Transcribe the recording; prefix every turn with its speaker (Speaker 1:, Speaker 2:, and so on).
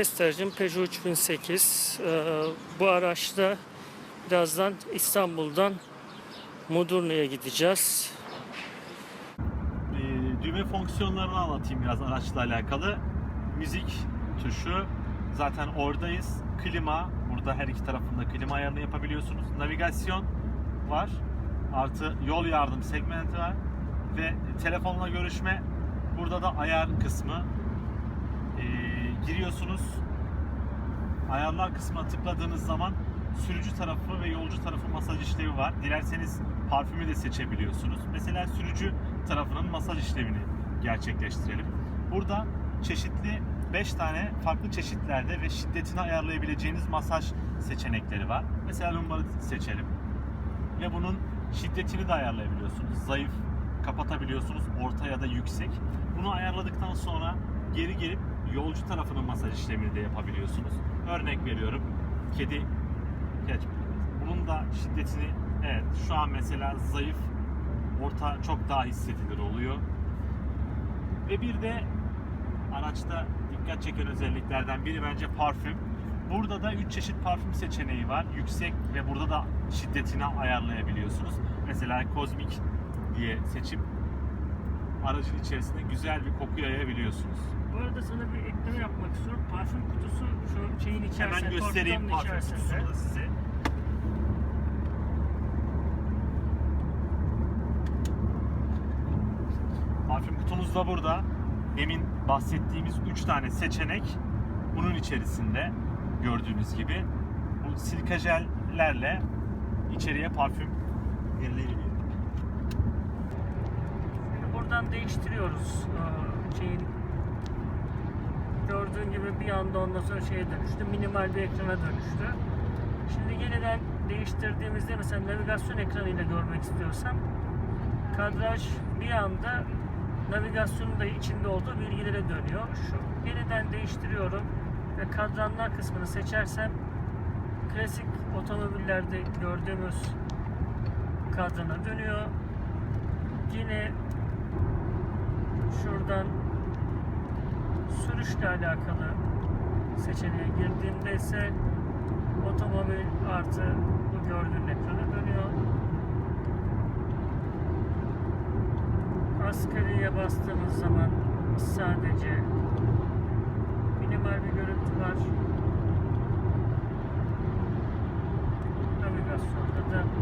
Speaker 1: Test aracım Peugeot 3008. Ee, bu araçta birazdan İstanbul'dan Mudurnu'ya gideceğiz.
Speaker 2: Ee, düğme fonksiyonlarını anlatayım biraz araçla alakalı. Müzik tuşu zaten oradayız. Klima, burada her iki tarafında klima ayarını yapabiliyorsunuz. Navigasyon var. Artı yol yardım segmenti var. Ve telefonla görüşme. Burada da ayar kısmı. Giriyorsunuz. Ayarlar kısmına tıkladığınız zaman sürücü tarafı ve yolcu tarafı masaj işlevi var. Dilerseniz parfümü de seçebiliyorsunuz. Mesela sürücü tarafının masaj işlevini gerçekleştirelim. Burada çeşitli 5 tane farklı çeşitlerde ve şiddetini ayarlayabileceğiniz masaj seçenekleri var. Mesela lumbarı seçelim. Ve bunun şiddetini de ayarlayabiliyorsunuz. Zayıf kapatabiliyorsunuz, orta ya da yüksek. Bunu ayarladıktan sonra geri gelip yolcu tarafının masaj işlemini de yapabiliyorsunuz. Örnek veriyorum. Kedi geç. Bunun da şiddetini evet şu an mesela zayıf, orta çok daha hissedilir oluyor. Ve bir de araçta dikkat çeken özelliklerden biri bence parfüm. Burada da 3 çeşit parfüm seçeneği var. Yüksek ve burada da şiddetini ayarlayabiliyorsunuz. Mesela kozmik diye seçip aracın içerisinde güzel bir koku yayabiliyorsunuz.
Speaker 1: Arada sana bir ekleme yapmak istiyorum. Parfüm kutusu şu şeyin içerisinde,
Speaker 2: Hemen göstereyim parfüm kutusunu da size. Parfüm kutumuz da burada. Demin bahsettiğimiz 3 tane seçenek bunun içerisinde gördüğünüz gibi. Bu silika jellerle içeriye parfüm verilebiliyor.
Speaker 1: Şimdi buradan değiştiriyoruz ee, şeyin gördüğün gibi bir anda ondan sonra şeye dönüştü. Minimal bir ekrana dönüştü. Şimdi yeniden değiştirdiğimizde mesela navigasyon ekranıyla görmek istiyorsam kadraj bir anda navigasyonun da içinde olduğu bilgilere dönüyor. Şu yeniden değiştiriyorum ve kadranlar kısmını seçersem klasik otomobillerde gördüğümüz kadrana dönüyor. Yine şuradan sürüşle alakalı seçeneğe girdiğimde ise otomobil artı bu gördüğün ekrana dönüyor. Asgariye bastığımız zaman sadece minimal bir görüntü var. Navigasyonda da